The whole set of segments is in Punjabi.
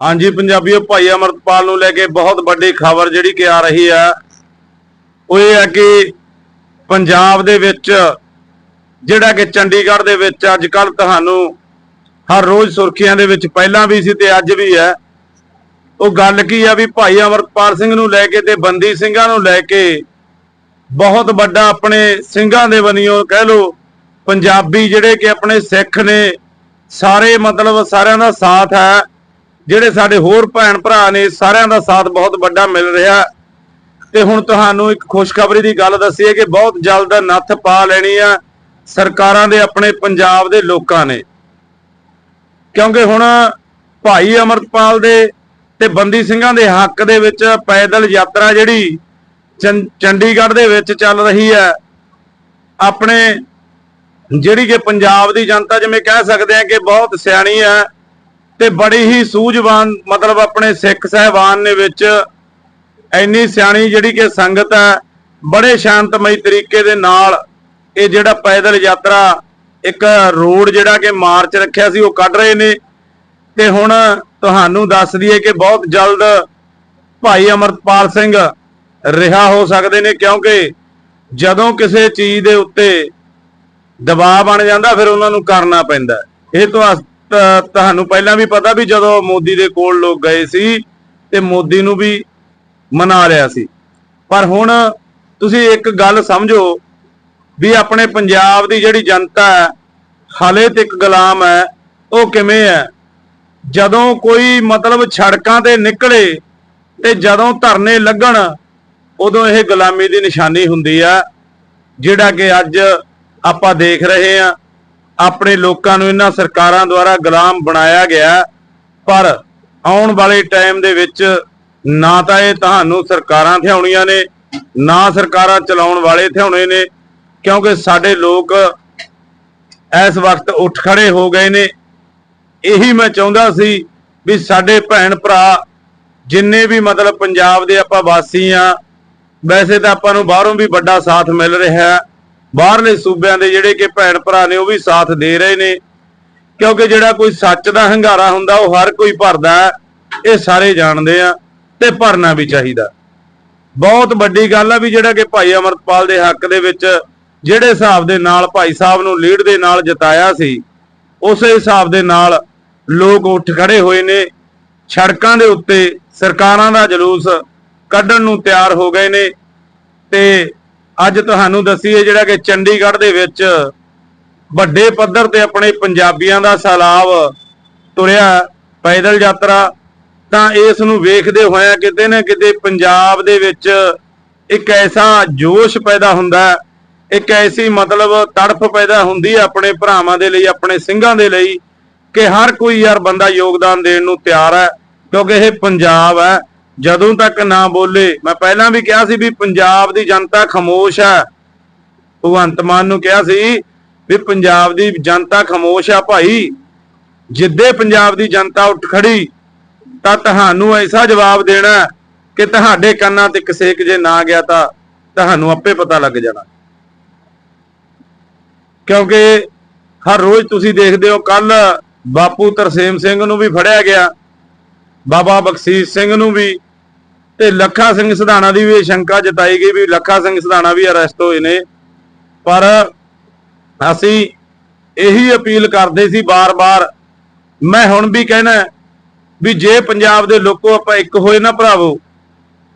ਹਾਂਜੀ, ਪੰਜਾਬੀਓ, ਭਾਈ ਅਮਰਤਪਾਲ ਨੂੰ ਲੈ ਕੇ ਬਹੁਤ ਵੱਡੀ ਖਬਰ ਜਿਹੜੀ ਕਿ ਆ ਰਹੀ ਹੈ। ਉਹ ਇਹ ਹੈ ਕਿ ਪੰਜਾਬ ਦੇ ਵਿੱਚ, ਜਿਹੜਾ ਕਿ ਚੰਡੀਗੜ੍ਹ ਦੇ ਵਿੱਚ ਅੱਜ ਕੱਲ ਤੁਹਾਨੂੰ ਹਰ ਰੋਜ਼ ਸੁਰਖੀਆਂ ਦੇ ਵਿੱਚ ਪਹਿਲਾਂ ਵੀ ਸੀ ਤੇ ਅੱਜ ਵੀ ਹੈ। ਉਹ ਗੱਲ ਕੀ ਆ ਵੀ ਭਾਈ ਅਮਰਤਪਾਲ ਸਿੰਘ ਨੂੰ ਲੈ ਕੇ ਤੇ ਬੰਦੀ ਸਿੰਘਾਂ ਨੂੰ ਲੈ ਕੇ ਬਹੁਤ ਵੱਡਾ ਆਪਣੇ ਸਿੰਘਾਂ ਦੇ ਬਣੀਓ ਕਹਿ ਲੋ ਪੰਜਾਬੀ ਜਿਹੜੇ ਕਿ ਆਪਣੇ ਸਿੱਖ ਨੇ, ਸਾਰੇ ਮਤਲਬ ਸਾਰਿਆਂ ਦਾ ਸਾਥ ਹੈ। ਜਿਹੜੇ ਸਾਡੇ ਹੋਰ ਭੈਣ ਭਰਾ ਨੇ, ਸਾਰਿਆਂ ਦਾ ਸਾਥ ਬਹੁਤ ਵੱਡਾ ਮਿਲ ਰਿਹਾ। ਤੇ ਹੁਣ ਤੁਹਾਨੂੰ ਇੱਕ ਖੁਸ਼ਖਬਰੀ ਦੀ ਗੱਲ ਦੱਸੀਏ ਕਿ ਬਹੁਤ ਜਲਦ ਨੱਥ ਪਾ ਲੈਣੀ ਆ ਸਰਕਾਰਾਂ ਦੇ ਆਪਣੇ ਪੰਜਾਬ ਦੇ ਲੋਕਾਂ ਨੇ। ਕਿਉਂਕਿ ਹੁਣ ਭਾਈ ਅਮਰਤਪਾਲ ਦੇ ਤੇ ਬੰਦੀ ਸਿੰਘਾਂ ਦੇ ਹੱਕ ਦੇ ਵਿੱਚ ਪੈਦਲ ਯਾਤਰਾ ਜਿਹੜੀ ਚੰ- ਚੰਡੀਗੜ੍ਹ ਦੇ ਵਿੱਚ ਚੱਲ ਰਹੀ ਹੈ, ਆਪਣੇ ਜਿਹੜੀ ਕਿ ਪੰਜਾਬ ਦੀ ਜਨਤਾ ਜਿਵੇਂ ਕਹਿ ਸਕਦੇ ਆ ਕਿ ਬਹੁਤ ਸਿਆਣੀ ਹੈ। ਤੇ ਬੜੀ ਹੀ ਸੂਝਵਾਨ, ਮਤਲਬ ਆਪਣੇ ਸਿੱਖ ਸਹਿਬਾਨ ਨੇ ਵਿੱਚ ਇੰਨੀ ਸਿਆਣੀ ਜਿਹੜੀ ਕਿ ਸੰਗਤ ਹੈ, ਬੜੇ ਸ਼ਾਂਤਮਈ ਤਰੀਕੇ ਦੇ ਨਾਲ ਇਹ ਜਿਹੜਾ ਪੈਦਲ ਯਾਤਰਾ, ਇੱਕ ਰੋਡ ਜਿਹੜਾ ਕਿ ਮਾਰਚ ਰੱਖਿਆ ਸੀ, ਉਹ ਕੱਢ ਰਹੇ ਨੇ। ਤੇ ਹੁਣ ਤੁਹਾਨੂੰ ਦੱਸ ਦਈਏ ਕਿ ਬਹੁਤ ਜਲਦ ਭਾਈ ਅਮਰਤਪਾਲ ਸਿੰਘ ਰਿਹਾ ਹੋ ਸਕਦੇ ਨੇ, ਕਿਉਂਕਿ ਜਦੋਂ ਕਿਸੇ ਚੀਜ਼ ਦੇ ਉੱਤੇ ਦਬਾਅ ਬਣ ਜਾਂਦਾ, ਫਿਰ ਉਹਨਾਂ ਨੂੰ ਕਰਨਾ ਪੈਂਦਾ। ਇਹ ਤੁਹਾ- ਤੁਹਾਨੂੰ ਪਹਿਲਾਂ ਵੀ ਪਤਾ ਵੀ ਜਦੋਂ ਮੋਦੀ ਦੇ ਕੋਲ ਲੋਕ ਗਏ ਸੀ ਤੇ ਮੋਦੀ ਨੂੰ ਵੀ ਮਨਾ ਲਿਆ ਸੀ। ਪਰ ਹੁਣ ਤੁਸੀਂ ਇੱਕ ਗੱਲ ਸਮਝੋ ਵੀ ਆਪਣੇ ਪੰਜਾਬ ਦੀ ਜਿਹੜੀ ਜਨਤਾ ਹੈ, ਹਾਲੇ ਤੱਕ ਗੁਲਾਮ ਹੈ, ਉਹ ਕਿਵੇਂ ਹੈ? ਜਦੋਂ ਕੋਈ ਮਤਲਬ ਸੜਕਾਂ ਤੇ ਨਿਕਲੇ ਤੇ ਜਦੋਂ ਧਰਨੇ ਲੱਗਣ, ਉਦੋਂ ਇਹ ਗੁਲਾਮੀ ਦੀ ਨਿਸ਼ਾਨੀ ਹੁੰਦੀ ਆ, ਜਿਹੜਾ ਕਿ ਅੱਜ ਆਪਾਂ ਦੇਖ ਰਹੇ ਆ ਆਪਣੇ ਲੋਕਾਂ ਨੂੰ ਇਹਨਾਂ ਸਰਕਾਰਾਂ ਦੁਆਰਾ ਗੁਲਾਮ ਬਣਾਇਆ ਗਿਆ। ਪਰ ਆਉਣ ਵਾਲੇ ਟਾਈਮ ਦੇ ਵਿੱਚ ਨਾ ਤਾਂ ਇਹ ਤੁਹਾਨੂੰ ਸਰਕਾਰਾਂ ਥਿਆਉਣੀਆਂ ਨੇ, ਨਾ ਸਰਕਾਰਾਂ ਚਲਾਉਣ ਵਾਲੇ ਥਿਆਉਣੇ ਨੇ, ਕਿਉਂਕਿ ਸਾਡੇ ਲੋਕ ਇਸ ਵਕਤ ਉੱਠ ਖੜੇ ਹੋ ਗਏ ਨੇ। ਇਹੀ ਮੈਂ ਚਾਹੁੰਦਾ ਸੀ ਵੀ ਸਾਡੇ ਭੈਣ ਭਰਾ ਜਿੰਨੇ ਵੀ ਮਤਲਬ ਪੰਜਾਬ ਦੇ ਆਪਾਂ ਵਾਸੀ ਆ, ਵੈਸੇ ਤਾਂ ਆਪਾਂ ਨੂੰ ਬਾਹਰੋਂ ਵੀ ਵੱਡਾ ਸਾਥ ਮਿਲ ਰਿਹਾ। ਹੈ ਬਾਹਰਲੇ ਸੂਬਿਆਂ ਦੇ ਜਿਹੜੇ ਕਿ ਭੈਣ ਭਰਾ ਨੇ ਉਹ ਵੀ ਸਾਥ ਦੇ ਰਹੇ ਨੇ। ਕਿਉਂਕਿ ਜਿਹੜਾ ਕੋਈ ਸੱਚ ਦਾ ਹੰਗਾਰਾ ਹੁੰਦਾ, ਉਹ ਹਰ ਕੋਈ ਭਰਦਾ ਇਹ ਸਾਰੇ ਜਾਣਦੇ ਆ ਤੇ ਭਰਨਾ ਵੀ ਚਾਹੀਦਾ। ਬਹੁਤ ਵੱਡੀ ਗੱਲ ਆ ਵੀ ਜਿਹੜਾ ਕਿ ਭਾਈ ਅਮਰਤਪਾਲ ਦੇ ਹੱਕ ਦੇ ਵਿੱਚ ਜਿਹੜੇ ਹਿਸਾਬ ਦੇ ਨਾਲ ਭਾਈ ਸਾਹਿਬ ਨੂੰ ਲੀਡ ਦੇ ਨਾਲ ਜਿਤਾਇਆ ਸੀ, ਉਸੇ ਹਿਸਾਬ ਦੇ ਨਾਲ ਲੋਕ ਉੱਠ ਖੜੇ ਹੋਏ ਨੇ। ਸੜਕਾਂ ਦੇ ਉੱਤੇ ਸਰਕਾਰਾਂ ਦਾ ਜਲੂਸ ਕੱਢਣ ਨੂੰ ਤਿਆਰ ਹੋ ਗਏ ਨੇ ਤੇ ਅੱਜ ਤੁਹਾਨੂੰ ਦੱਸੀਏ ਜਿਹੜਾ ਕਿ ਚੰਡੀਗੜ੍ਹ ਦੇ ਵਿੱਚ ਵੱਡੇ ਪੱਧਰ ਤੇ ਆਪਣੇ ਪੰਜਾਬੀਆਂ ਦਾ ਸੈਲਾਬ ਤੁਰਿਆ ਪੈਦਲ ਯਾਤਰਾ, ਤਾਂ ਇਸ ਨੂੰ ਵੇਖਦੇ ਹੋਇਆ ਕਿਤੇ ਨਾ ਕਿਤੇ ਪੰਜਾਬ ਦੇ ਵਿੱਚ ਇੱਕ ਐਸਾ ਜੋਸ਼ ਪੈਦਾ ਹੁੰਦਾ ਇੱਕ ਐਸੀ ਮਤਲਬ ਤੜਫ ਪੈਦਾ ਹੁੰਦੀ ਹੈ ਆਪਣੇ ਭਰਾਵਾਂ ਦੇ ਲਈ, ਆਪਣੇ ਸਿੰਘਾਂ ਦੇ ਲਈ ਕਿ ਹਰ ਕੋਈ ਯਾਰ ਬੰਦਾ ਯੋਗਦਾਨ ਦੇਣ ਨੂੰ ਤਿਆਰ ਹੈ, ਕਿਉਂਕਿ ਇਹ ਪੰਜਾਬ ਹੈ। ਜਦੋਂ ਤੱਕ ਨਾ ਬੋਲੇ, ਮੈਂ ਪਹਿਲਾਂ ਵੀ ਕਿਹਾ ਸੀ ਵੀ ਪੰਜਾਬ ਦੀ ਜਨਤਾ ਖਮੋਸ਼ ਹੈ। ਭਗਵੰਤ ਮਾਨ ਨੂੰ ਕਿਹਾ ਸੀ ਵੀ ਪੰਜਾਬ ਦੀ ਜਨਤਾ ਖਮੋਸ਼ ਆ ਭਾਈ। ਜਿੱਦੇ ਪੰਜਾਬ ਦੀ ਜਨਤਾ ਉੱਠ ਖੜੀ, ਤਾਂ ਤੁਹਾਨੂੰ ਐਸਾ ਜਵਾਬ ਦੇਣਾ ਕਿ ਤੁਹਾਡੇ ਕੰਨਾਂ ਤੇ ਕਸੇਕ ਜੇ ਨਾ ਗਿਆ ਤਾਂ ਤੁਹਾਨੂੰ ਆਪੇ ਪਤਾ ਲੱਗ ਜਾਣਾ। ਕਿਉਂਕਿ ਹਰ ਰੋਜ਼ ਤੁਸੀਂ ਦੇਖਦੇ ਹੋ ਕੱਲ ਬਾਪੂ ਤਰਸੇਮ ਸਿੰਘ ਨੂੰ ਵੀ ਫੜਿਆ ਗਿਆ, ਬਾਬਾ ਬਖਸ਼ੀਸ਼ ਸਿੰਘ ਨੂੰ ਵੀ। ਤੇ ਲੱਖਾ ਸਿੰਘ ਸਿਧਾਣਾ ਦੀ ਵੀ ਇਹ ਸ਼ੰਕਾ ਜਤਾਈ ਗਈ ਵੀ ਲੱਖਾ ਸਿੰਘ ਸਿਧਾਣਾ ਵੀ ਅਰੈਸਟ ਹੋਏ ਨੇ। ਪਰ ਅਸੀਂ ਇਹੀ ਅਪੀਲ ਕਰਦੇ ਸੀ ਬਾਰ-ਬਾਰ, ਮੈਂ ਹੁਣ ਵੀ ਕਹਿਣਾ ਵੀ ਜੇ ਪੰਜਾਬ ਦੇ ਲੋਕੋ ਆਪਾਂ ਇੱਕ ਹੋਏ ਨਾ ਭਰਾਵੋ,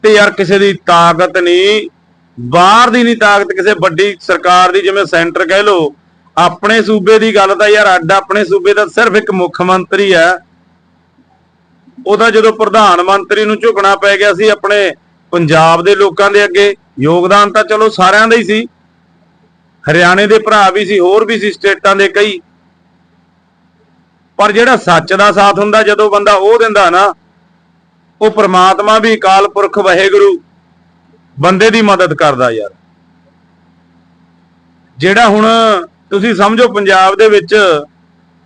ਤੇ ਯਾਰ ਕਿਸੇ ਦੀ ਤਾਕਤ ਨਹੀਂ, ਬਾਹਰ ਦੀ ਨਹੀਂ ਤਾਕਤ, ਕਿਸੇ ਵੱਡੀ ਸਰਕਾਰ ਦੀ, ਜਿਵੇਂ ਸੈਂਟਰ ਕਹਿ ਲੋ ਆਪਣੇ ਸੂਬੇ ਦੀ ਗੱਲ ਤਾਂ ਯਾਰ ਅੱਡ ਆਪਣੇ ਸੂਬੇ ਦਾ ਸਿਰਫ ਇੱਕ ਮੁੱਖ ਮੰਤਰੀ ਹੈ। ਉਹਦਾ ਜਦੋਂ ਪ੍ਰਧਾਨ ਮੰਤਰੀ ਨੂੰ ਝੁਕਣਾ ਪੈ ਗਿਆ ਸੀ ਆਪਣੇ ਪੰਜਾਬ ਦੇ ਲੋਕਾਂ ਦੇ ਅੱਗੇ, ਯੋਗਦਾਨ ਤਾਂ ਚਲੋ ਸਾਰਿਆਂ ਦਾ ਹੀ ਸੀ। ਹਰਿਆਣੇ ਦੇ ਭਰਾ ਵੀ ਸੀ, ਹੋਰ ਵੀ ਸੀ ਸਟੇਟਾਂ ਦੇ ਕਈ। ਪਰ ਜਿਹੜਾ ਸੱਚ ਦਾ ਸਾਥ ਹੁੰਦਾ, ਜਦੋਂ ਬੰਦਾ ਉਹ ਦਿੰਦਾ ਨਾ, ਉਹ ਪ੍ਰਮਾਤਮਾ ਵੀ ਅਕਾਲ ਪੁਰਖ ਵਾਹਿਗੁਰੂ ਬੰਦੇ ਦੀ ਮਦਦ ਕਰਦਾ ਯਾਰ। ਜਿਹੜਾ ਹੁਣ ਤੁਸੀਂ ਸਮਝੋ ਪੰਜਾਬ ਦੇ ਵਿੱਚ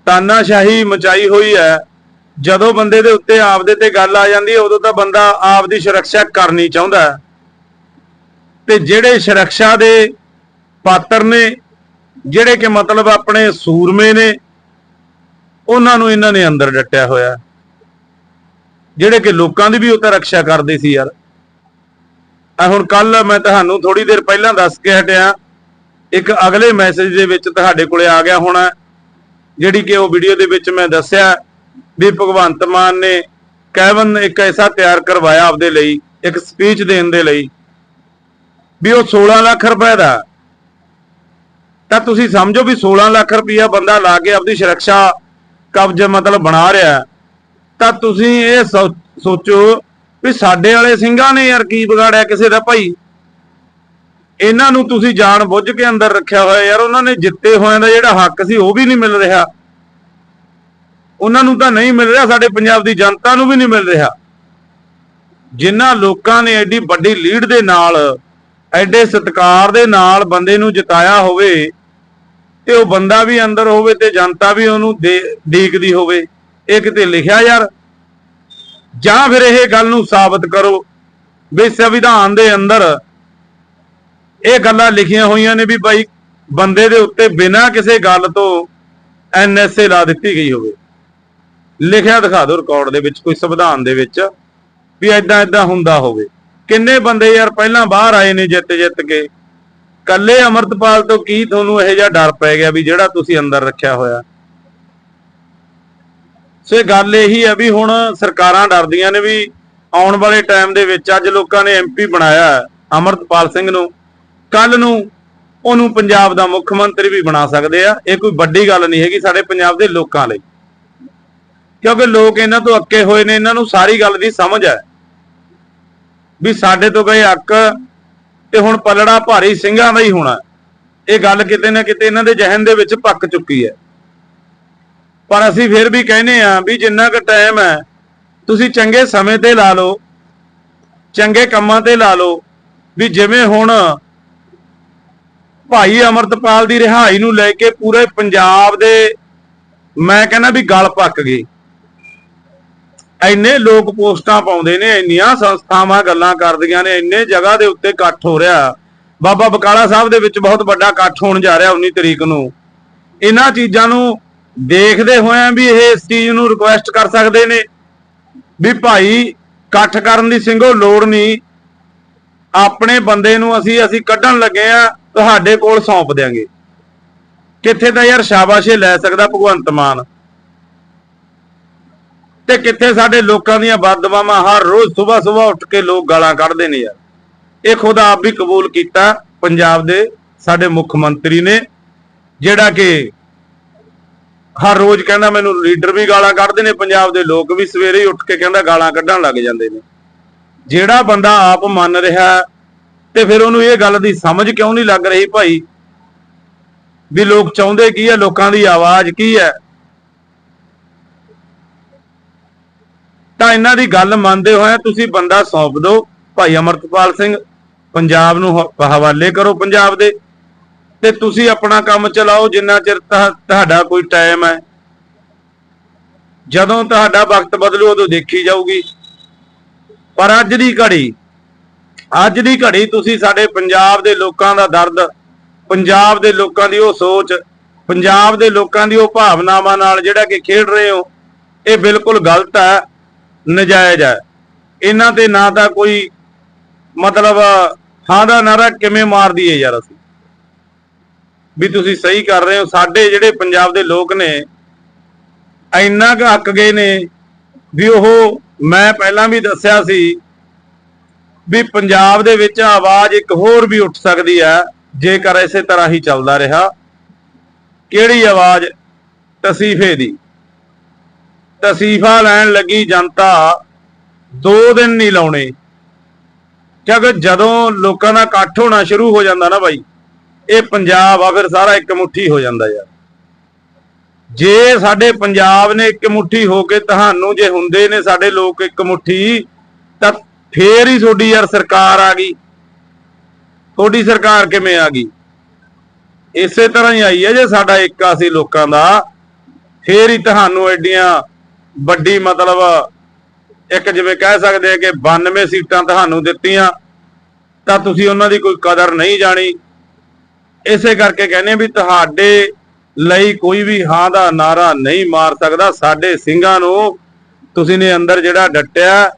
ਤਾਨਾਸ਼ਾਹੀ ਮਚਾਈ ਹੋਈ ਹੈ ਜਦੋਂ ਬੰਦੇ ਦੇ ਉੱਤੇ ਆਪਦੇ ਤੇ ਗੱਲ ਆ ਜਾਂਦੀ ਹੈ, ਉਦੋਂ ਤਾਂ ਬੰਦਾ ਆਪ ਦੀ ਸੁਰੱਖਿਆ ਕਰਨੀ ਚਾਹੁੰਦਾ ਹੈ। ਤੇ ਜਿਹੜੇ ਸੁਰੱਖਿਆ ਦੇ ਪਾਤਰ ਨੇ, ਜਿਹੜੇ ਕਿ ਮਤਲਬ ਆਪਣੇ ਸੂਰਮੇ ਨੇ, ਉਹਨਾਂ ਨੂੰ ਇਹਨਾਂ ਨੇ ਅੰਦਰ ਡੱਟਿਆ ਹੋਇਆ ਜਿਹੜੇ ਕਿ ਲੋਕਾਂ ਦੀ ਵੀ ਉਹ ਤਾਂ ਰੱਖਿਆ ਕਰਦੇ ਸੀ ਯਾਰ। ਆ ਹੁਣ ਕੱਲ ਮੈਂ ਤੁਹਾਨੂੰ ਥੋੜੀ ਦੇਰ ਪਹਿਲਾਂ ਦੱਸ ਕੇ ਹਟਿਆ। ਇੱਕ ਅਗਲੇ ਮੈਸੇਜ ਦੇ ਵਿੱਚ ਤੁਹਾਡੇ ਕੋਲੇ ਆ ਗਿਆ ਹੋਣਾ, ਜਿਹੜੀ ਕਿ ਉਹ ਵੀਡੀਓ ਦੇ ਵਿੱਚ ਮੈਂ ਦੱਸਿਆ। ਵੀ ਭਗਵੰਤ ਮਾਨ ਨੇ ਕੈਵਨ ਇੱਕ ਐਸਾ ਤਿਆਰ ਕਰਵਾਇਆ ਆਪਦੇ ਲਈ, ਇੱਕ ਸਪੀਚ ਦੇਣ ਦੇ ਲਈ, ਵੀ ਉਹ 16 ਲੱਖ ਰੁਪਏ ਦਾ। ਤਾਂ ਤੁਸੀਂ ਸਮਝੋ ਵੀ 16 ਲੱਖ ਰੁਪਇਆ ਬੰਦਾ ਲਾ ਕੇ ਆਪਦੀ ਸੁਰੱਖਿਆ ਕਬਜ਼ ਮਤਲਬ ਬਣਾ ਰਿਹਾ ਤਾਂ ਤੁਸੀਂ ਇਹ ਸੋ- ਸੋਚੋ ਵੀ ਸਾਡੇ ਵਾਲੇ ਸਿੰਘਾਂ ਨੇ ਯਾਰ ਕੀ ਵਿਗਾੜਿਆ ਕਿਸੇ ਦਾ ਭਾਈ। ਇਹਨਾਂ ਨੂੰ ਤੁਸੀਂ ਜਾਣ ਬੁੱਝ ਕੇ ਅੰਦਰ ਰੱਖਿਆ ਹੋਇਆ ਯਾਰ, ਉਹਨਾਂ ਨੇ ਜਿੱਤੇ ਹੋਇਆਂ ਦਾ ਜਿਹੜਾ ਹੱਕ ਸੀ ਉਹ ਵੀ ਨਹੀਂ ਮਿਲ ਰਿਹਾ। ਉਹਨਾਂ ਨੂੰ ਤਾਂ ਨਹੀਂ ਮਿਲ ਰਿਹਾ, ਸਾਡੇ ਪੰਜਾਬ ਦੀ ਜਨਤਾ ਨੂੰ ਵੀ ਨਹੀਂ ਮਿਲ ਰਿਹਾ। ਜਿਨ੍ਹਾਂ ਲੋਕਾਂ ਨੇ ਐਡੀ ਵੱਡੀ ਲੀਡ ਦੇ ਨਾਲ, ਐਡੇ ਸਤਿਕਾਰ ਦੇ ਨਾਲ ਬੰਦੇ ਨੂੰ ਜਿਤਾਇਆ ਹੋਵੇ, ਤੇ ਉਹ ਬੰਦਾ ਵੀ ਅੰਦਰ ਹੋਵੇ ਤੇ ਜਨਤਾ ਵੀ ਉਹਨੂੰ ਦੇ- ਹੋਵੇ। ਇਹ ਕਿਤੇ ਲਿਖਿਆ ਯਾਰ? ਜਾਂ ਫਿਰ ਇਹ ਗੱਲ ਨੂੰ ਸਾਬਤ ਕਰੋ ਵੀ ਸੰਵਿਧਾਨ ਦੇ ਅੰਦਰ ਇਹ ਗੱਲਾਂ ਲਿਖੀਆਂ ਹੋਈਆਂ ਨੇ ਵੀ ਬਾਈ, ਬੰਦੇ ਦੇ ਉੱਤੇ ਬਿਨਾਂ ਕਿਸੇ ਗੱਲ ਤੋਂ ਐਨਐਸਏ ਲਾ ਦਿੱਤੀ ਗਈ ਹੋਵੇ। ਲਿਖਿਆ ਦਿਖਾ ਦਿਓ ਰਿਕਾਰਡ ਦੇ ਵਿੱਚ, ਕੋਈ ਸੰਵਿਧਾਨ ਦੇ ਵਿੱਚ, ਵੀ ਐਦਾਂ ਐਦਾਂ ਹੁੰਦਾ ਹੋਵੇ। ਕਿੰਨੇ ਬੰਦੇ ਯਾਰ ਪਹਿਲਾਂ ਬਾਹਰ ਆਏ ਨੇ ਜਿੱਤ ਜਿੱਤ ਕੇ? ਕੱਲੇ ਅਮਰਤਪਾਲ ਤੋਂ ਕੀ ਤੁਹਾਨੂੰ ਇਹੋ ਜਿਹਾ ਡਰ ਪੈ ਗਿਆ ਵੀ ਜਿਹੜਾ ਤੁਸੀਂ ਅੰਦਰ ਰੱਖਿਆ ਹੋਇਆ? ਸੋ ਇਹ ਗੱਲ ਇਹੀ ਹੈ ਵੀ ਹੁਣ ਸਰਕਾਰਾਂ ਡਰਦੀਆਂ ਨੇ ਵੀ ਆਉਣ ਵਾਲੇ ਟਾਈਮ ਦੇ ਵਿੱਚ ਅੱਜ ਲੋਕਾਂ ਨੇ ਐਮਪੀ ਬਣਾਇਆ ਹੈ ਅਮਰਤਪਾਲ ਸਿੰਘ ਨੂੰ। ਕੱਲ ਨੂੰ ਉਹਨੂੰ ਪੰਜਾਬ ਦਾ ਮੁੱਖ ਮੰਤਰੀ ਵੀ ਬਣਾ ਸਕਦੇ ਆ। ਇਹ ਕੋਈ ਵੱਡੀ ਗੱਲ ਨਹੀਂ ਹੈਗੀ ਸਾਡੇ ਪੰਜਾਬ ਦੇ ਲੋਕਾਂ ਲਈ। ਕਿਉਂਕਿ ਲੋਕ ਇਹਨਾਂ ਤੋਂ ਅੱਕੇ ਹੋਏ ਨੇ, ਇਹਨਾਂ ਨੂੰ ਸਾਰੀ ਗੱਲ ਦੀ ਸਮਝ ਹੈ। ਵੀ ਸਾਡੇ ਤੋਂ ਗਏ ਅੱਕ ਤੇ ਹੁਣ ਪਲੜਾ ਭਾਰੀ ਸਿੰਘਾਂ ਦਾ ਹੀ ਹੋਣਾ। ਇਹ ਗੱਲ ਕਿਤੇ ਨਾ ਕਿਤੇ ਇਹਨਾਂ ਦੇ ਜਹਨ ਦੇ ਵਿੱਚ ਪੱਕ ਚੁੱਕੀ ਹੈ। ਪਰ ਅਸੀਂ ਫਿਰ ਵੀ ਕਹਿੰਦੇ ਆ ਵੀ ਜਿੰਨਾ ਕੁ ਟਾਈਮ ਹੈ, ਤੁਸੀਂ ਚੰਗੇ ਸਮੇਂ ਤੇ ਲਾ ਲਓ, ਚੰਗੇ ਕੰਮਾਂ ਤੇ ਲਾ ਲਓ, ਵੀ ਜਿਵੇਂ ਹੁਣ ਭਾਈ ਅਮਰਤਪਾਲ ਦੀ ਰਿਹਾਈ ਨੂੰ ਲੈ ਕੇ ਪੂਰੇ ਪੰਜਾਬ ਦੇ ਮੈਂ ਕਹਿੰਦਾ ਵੀ ਗਲ ਪੱਕ ਗਈ। ਇੰਨੇ ਲੋਕ ਪੋਸਟਾਂ ਪਾਉਂਦੇ ਨੇ, ਇੰਨੀਆਂ ਸੰਸਥਾਵਾਂ ਗੱਲਾਂ ਕਰਦੀਆਂ ਨੇ, ਇੰਨੇ ਜਗ੍ਹਾ ਦੇ ਉੱਤੇ ਇਕੱਠ ਹੋ ਰਿਹਾ। ਬਾਬਾ ਬਕਾਲਾ ਸਾਹਿਬ ਦੇ ਵਿੱਚ ਬਹੁਤ ਵੱਡਾ ਇਕੱਠ ਹੋਣ ਜਾ ਰਿਹਾ 19 ਤਰੀਕ ਨੂੰ। ਇਹਨਾਂ ਚੀਜ਼ਾਂ ਨੂੰ ਦੇਖਦੇ ਹੋਇਆਂ ਵੀ ਇਹ ਇਸ ਚੀਜ਼ ਨੂੰ ਰਿਕੁਐਸਟ ਕਰ ਸਕਦੇ ਨੇ ਵੀ ਭਾਈ ਇਕੱਠ ਕਰਨ ਦੀ ਸਿੰਘੋ ਲੋੜ ਨਹੀਂ। ਆਪਣੇ ਬੰਦੇ ਨੂੰ ਅਸੀਂ ਅਸੀਂ ਕੱਢਣ ਲੱਗੇ ਆ ਤੁਹਾਡੇ ਕੋਲ ਸੌਂਪ ਦਿਆਂਗੇ। ਕਿੱਥੇ ਤਾਂ ਯਾਰ ਸ਼ਾਬਾਸ਼ੇ ਲੈ ਸਕਦਾ ਭਗਵੰਤ ਮਾਨ। ਤੇ ਕਿੱਥੇ ਸਾਡੇ ਲੋਕਾਂ ਦੀਆਂ ਬਦਦੁਆਵਾਂ ਹਰ ਰੋਜ਼ ਸਵੇਰ ਸਵੇਰ ਉੱਠ ਕੇ ਲੋਕ ਗਾਲਾਂ ਕੱਢਦੇ ਨੇ ਯਾਰ। ਇਹ ਖੁਦ ਆਪ ਵੀ ਕਬੂਲ ਕੀਤਾ, ਪੰਜਾਬ ਦੇ ਸਾਡੇ ਮੁੱਖ ਮੰਤਰੀ ਨੇ, ਜਿਹੜਾ ਕਿ ਹਰ ਰੋਜ਼ ਕਹਿੰਦਾ ਮੈਨੂੰ ਲੀਡਰ ਵੀ ਗਾਲਾਂ ਕੱਢਦੇ ਨੇ, ਪੰਜਾਬ ਦੇ ਲੋਕ ਵੀ ਸਵੇਰੇ ਹੀ ਉੱਠ ਕੇ ਕਹਿੰਦਾ ਗਾਲਾਂ ਕੱਢਣ ਲੱਗ ਜਾਂਦੇ ਨੇ। ਜਿਹੜਾ ਬੰਦਾ ਆਪ ਮੰਨ ਰਿਹਾ ਤੇ ਫਿਰ ਉਹਨੂੰ ਇਹ ਗੱਲ ਦੀ ਸਮਝ ਕਿਉਂ ਨਹੀਂ ਲੱਗ ਰਹੀ ਭਾਈ? ਵੀ ਲੋਕ ਚਾਹੁੰਦੇ ਕੀ ਹੈ ਲੋਕਾਂ ਦੀ ਆਵਾਜ਼ ਕੀ ਹੈ ਤਾਂ ਇਹਨਾਂ ਦੀ ਗੱਲ ਮੰਨਦੇ ਹੋਏ ਤੁਸੀਂ ਬੰਦਾ ਸੌਂਪ ਦਿਓ। ਭਾਈ ਅਮਰਤਪਾਲ ਸਿੰਘ, ਪੰਜਾਬ ਨੂੰ ਹਵਾਲੇ ਕਰੋ ਪੰਜਾਬ ਦੇ। ਤੇ ਤੁਸੀਂ ਆਪਣਾ ਕੰਮ ਚਲਾਓ ਜਿੰਨਾ ਚਿਰ ਤੁਹਾਡਾ ਕੋਈ ਟਾਈਮ ਹੈ। ਜਦੋਂ ਤੁਹਾਡਾ ਵਕਤ ਬਦਲੂ, ਉਦੋਂ ਦੇਖੀ ਜਾਊਗੀ। ਪਰ ਅੱਜ ਦੀ ਘੜੀ, ਅੱਜ ਦੀ ਘੜੀ ਤੁਸੀਂ ਸਾਡੇ ਪੰਜਾਬ ਦੇ ਲੋਕਾਂ ਦਾ ਦਰਦ, ਪੰਜਾਬ ਦੇ ਲੋਕਾਂ ਦੀ ਉਹ ਸੋਚ, ਪੰਜਾਬ ਦੇ ਲੋਕਾਂ ਦੀ ਉਹ ਭਾਵਨਾਵਾਂ ਨਾਲ ਜਿਹੜਾ ਕਿ ਖੇਡ ਰਹੇ ਹੋ, ਇਹ ਬਿਲਕੁਲ ਗਲਤ ਹੈ। ਨਜਾਇਜ਼ ਹੈ। ਇਹਨਾਂ ਤੇ ਨਾ ਤਾਂ ਕੋਈ ਮਤਲਬ ਹਾਂ ਦਾ ਨਾਰਾ ਕਿਵੇਂ ਮਾਰ ਦਈਏ ਯਾਰ ਅਸੀਂ? ਵੀ ਤੁਸੀਂ ਸਹੀ ਕਰ ਰਹੇ ਹੋ। ਸਾਡੇ ਜਿਹੜੇ ਪੰਜਾਬ ਦੇ ਲੋਕ ਨੇ, ਇੰਨਾ ਕੁ ਹੱਕ ਗਏ ਨੇ ਵੀ ਉਹ ਮੈਂ ਪਹਿਲਾਂ ਵੀ ਦੱਸਿਆ ਸੀ ਵੀ ਪੰਜਾਬ ਦੇ ਵਿੱਚ ਆਵਾਜ਼ ਇੱਕ ਹੋਰ ਵੀ ਉੱਠ ਸਕਦੀ ਹੈ, ਜੇਕਰ ਇਸੇ ਤਰ੍ਹਾਂ ਹੀ ਚੱਲਦਾ ਰਿਹਾ। ਕਿਹੜੀ ਆਵਾਜ਼? ਤਸੀਫੇ ਦੀ। ਤਸੀਫਾ ਲੈਣ ਲੱਗੀ ਜਨਤਾ, ਦੋ ਦਿਨ ਨਹੀਂ ਲਾਉਣੇ। ਕਿਉਂਕਿ ਜਦੋਂ ਲੋਕਾਂ ਦਾ ਇਕੱਠ ਹੋਣਾ ਸ਼ੁਰੂ ਹੋ ਜਾਂਦਾ ਨਾ ਬਾਈ, ਇਹ ਪੰਜਾਬ ਆ ਫਿਰ ਸਾਰਾ ਇੱਕ ਮੁੱਠੀ ਹੋ ਜਾਂਦਾ ਯਾਰ। ਜੇ ਸਾਡੇ ਪੰਜਾਬ ਨੇ ਇੱਕ ਮੁੱਠੀ ਹੋ ਕੇ ਤੁਹਾਨੂੰ ਜੇ ਹੁੰਦੇ ਨੇ ਸਾਡੇ ਲੋਕ ਇੱਕ ਮੁੱਠੀ, ਤਾਂ ਫੇਰ ਹੀ ਤੁਹਾਡੀ ਯਾਰ ਸਰਕਾਰ ਆ ਗਈ। ਤੁਹਾਡੀ ਸਰਕਾਰ ਕਿਵੇਂ ਆ ਗਈ? ਇਸੇ ਤਰ੍ਹਾਂ ਹੀ ਆਈ ਹੈ ਜੇ ਸਾਡਾ ਏਕਾ ਸੀ ਲੋਕਾਂ ਦਾ, ਫੇਰ ਹੀ ਤੁਹਾਨੂੰ ਐਡੀਆਂ ਵੱਡੀ ਮਤਲਬ ਇੱਕ ਜਿਵੇਂ ਕਹਿ ਸਕਦੇ ਆ ਕਿ 92 ਸੀਟਾਂ ਤੁਹਾਨੂੰ ਦਿੱਤੀਆਂ, ਤਾਂ ਤੁਸੀਂ ਉਹਨਾਂ ਦੀ ਕੋਈ ਕਦਰ ਨਹੀਂ ਜਾਣੀ। ਇਸੇ ਕਰਕੇ ਕਹਿੰਦੇ ਵੀ ਤੁਹਾਡੇ ਲਈ ਕੋਈ ਵੀ ਹਾਂ ਦਾ ਨਾਰਾ ਨਹੀਂ ਮਾਰ ਸਕਦਾ। ਸਾਡੇ ਸਿੰਘਾਂ ਨੂੰ ਤੁਸੀਂ ਨੇ ਅੰਦਰ ਜਿਹੜਾ ਡਟਿਆ,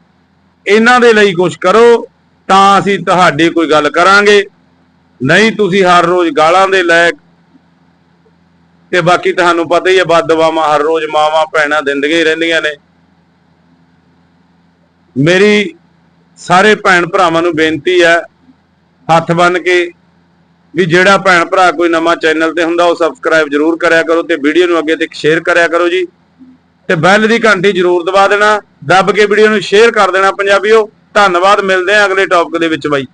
ਇਹਨਾਂ ਦੇ ਲਈ ਕੁਝ ਕਰੋ, ਤਾਂ ਅਸੀਂ ਤੁਹਾਡੀ ਕੋਈ ਗੱਲ ਕਰਾਂਗੇ। ਨਹੀਂ ਤੁਸੀਂ ਹਰ ਰੋਜ਼ ਗਾਲਾਂ ਦੇ ਲੈ ਤੇ ਬਾਕੀ ਤੁਹਾਨੂੰ ਪਤਾ ਹੀ ਹੈ ਬਦਦੁਆਵਾਂ ਹਰ ਰੋਜ਼ ਮਾਵਾਂ ਭੈਣਾਂ ਦਿੰਦੀਆਂ ਹੀ ਰਹਿੰਦੀਆਂ ਨੇ। ਮੇਰੀ ਸਾਰੇ ਭੈਣ ਭਰਾਵਾਂ ਨੂੰ ਬੇਨਤੀ ਹੈ, ਹੱਥ ਬੰਨ ਕੇ ਵੀ ਜਿਹੜਾ ਭੈਣ ਭਰਾ ਕੋਈ ਨਵਾਂ ਚੈਨਲ ਤੇ ਹੁੰਦਾ, ਉਹ ਸਬਸਕ੍ਰਾਈਬ ਜਰੂਰ ਕਰਿਆ ਕਰੋ ਤੇ ਵੀਡੀਓ ਨੂੰ ਅੱਗੇ ਤੱਕ ਸ਼ੇਅਰ ਕਰਿਆ ਕਰੋ ਜੀ। ਤੇ ਬੈਲ ਦੀ ਘੰਟੀ ਜਰੂਰ ਦਬਾ ਦੇਣਾ, ਦੱਬ ਕੇ ਵੀਡੀਓ ਨੂੰ ਸ਼ੇਅਰ ਕਰ ਦੇਣਾ ਪੰਜਾਬੀਓ। ਧੰਨਵਾਦ, ਮਿਲਦੇ ਆਂ ਅਗਲੇ ਟੌਪਿਕ ਦੇ ਵਿੱਚ ਬਾਈ।